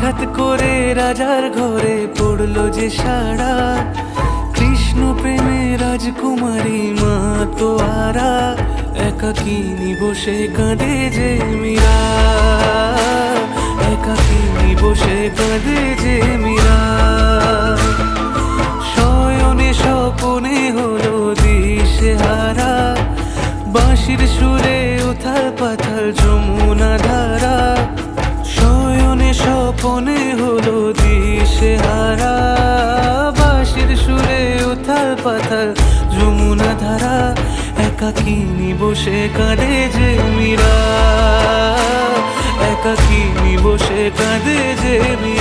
হঠাৎ করে রাজার ঘরে পড়ল যে সারা কৃষ্ণ প্রেমে রাজকুমারী মা তো আরা একাকিনী বসে কাঁদে যে মীরা? একাকিনী বসে কাঁদে যে মীরা? শয়নে স্বপনে হলো দিশে হারা বাঁশির সুরে উথাল পাথাল যমুনা ধারা। স্বপনে হলো দিশে হারা। বাঁশির সুরে উথাল পাথাল যমুনা ধারা। একাকিনী বসে কাঁদে যে মীরা। একাকিনী বসে কাঁদে যে মীরা।